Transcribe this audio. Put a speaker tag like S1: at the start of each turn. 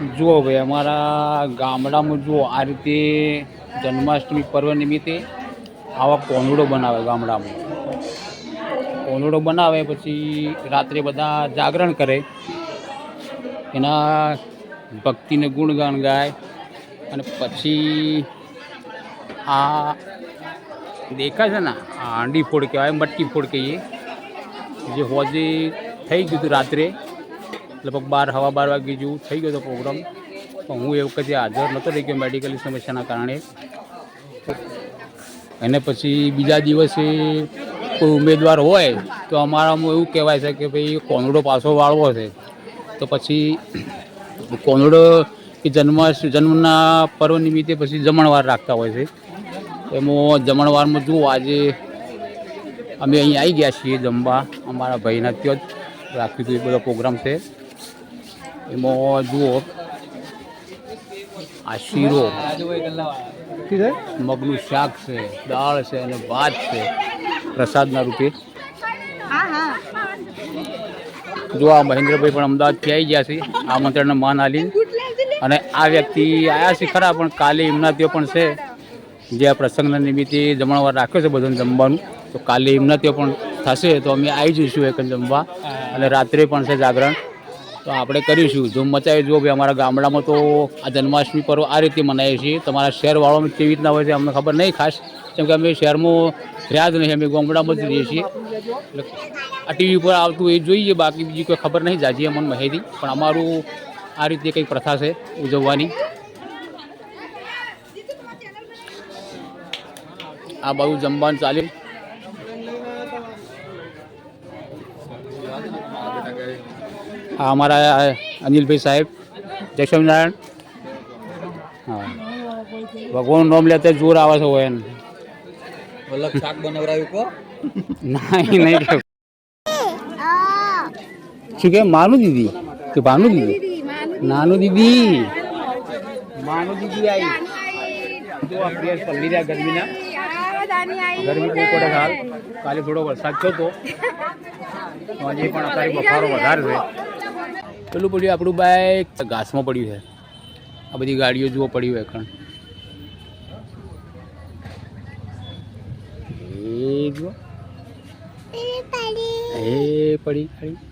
S1: જુઓ ભાઈ, અમારા ગામડામાં જુઓ, આ રીતે જન્માષ્ટમી પર્વ નિમિત્તે આવા કોનુડો બનાવે ગામડામાં. કોનુડો બનાવે પછી રાત્રે બધા જાગરણ કરે. એના ભક્તિને ગુણગાન ગાય અને પછી આ દેખાય છે ને હાંડી ફોડ કહેવાય, મટકી ફોડ કહીએ. જે હોજે થઈ ગયું હતું રાત્રે. લગભગ બાર, હવા બાર વાગે જેવું થઈ ગયો હતો પ્રોગ્રામ. પણ હું એ વખતે હાજર નહોતો રહી ગયો મેડિકલ સમસ્યાના કારણે. અને પછી બીજા દિવસે કોઈ ઉમેદવાર હોય તો અમારામાં એવું કહેવાય છે કે ભાઈ, કોનડો પાછો વાળવો છે. તો પછી કોનડો કે જન્મ, જન્મના પર્વ નિમિત્તે પછી જમણવાર રાખતા હોય છે. એમાં જમણવારમાં જુઓ, આજે અમે અહીં આવી ગયા છીએ જમવા. અમારા ભાઈના ત્યાં જ રાખ્યું હતું એ બધો પ્રોગ્રામ છે. એમાં જુઓ. આ શીરો. મગનું શાક છે દાળ છે અને ભાત છે. પ્રસાદના રૂપે. જો આ મહેન્દ્રભાઈ પણ અમદાવાદથી આવી ગયા છે આમંત્રણને માન આલી અને આ વ્યક્તિ આવ્યા છે ખરા પણ કાલે એમના ત્યાં પણ છે. જે આ પ્રસંગના નિમિત્તે જમણવાર રાખ્યો છે બધાને જમવાનું. તો કાલે એમના ત્યાં પણ થશે તો અમે આવી જઈશું એક જમવા. અને રાત્રે પણ છે જાગરણ. તો આપણે કરીશું. ધૂમ મચાવી જુઓ ભાઈ, અમારા ગામડામાં તો આ જન્માષ્ટમી પર્વ આ રીતે મનાવીએ છીએ તમારા શહેરવાળામાં કેવી રીતના હોય છે, અમને ખબર નહીં ખાસ. કેમ કે અમે શહેરમાં રહ્યા જ નહીં, અમે ગામડામાં જ રહીએ છીએ. આ ટીવી પર આવતું એ જોઈએ, બાકી બીજી કોઈ ખબર નહીં, જાજી અમને માહિતી. પણ અમારું આ રીતે કંઈક પ્રથા છે ઉજવવાની. આ બાજુ જમવાનું ચાલે. આ અમારા અનિલભાઈ સાહેબ જય સ્વામિનારાયણ હા. ભગવાનનું નામ લેતા જોર આવે છે હોય એને.
S2: અલગ શાક બનાવરાયું કો
S1: નહીં નહીં કે. શું કે માનું દીદી? કે ભાનુ દીદી નાનું દીદી. માનું દીદી આવી જો આ પલ્લી રહ્યા ગરમીના. ગરમી બહુ પડે હાલ. કાલે થોડો વરસાદ થયો આજે પણ અત્યારે બફારો વધારે છે. પેલું પડ્યું આપણું બાઈક ઘાસમાં પડ્યું છે. આ બધી ગાડીઓ જુઓ પડ્યું હોય કણ. એ જુઓ. એ પડી પડી.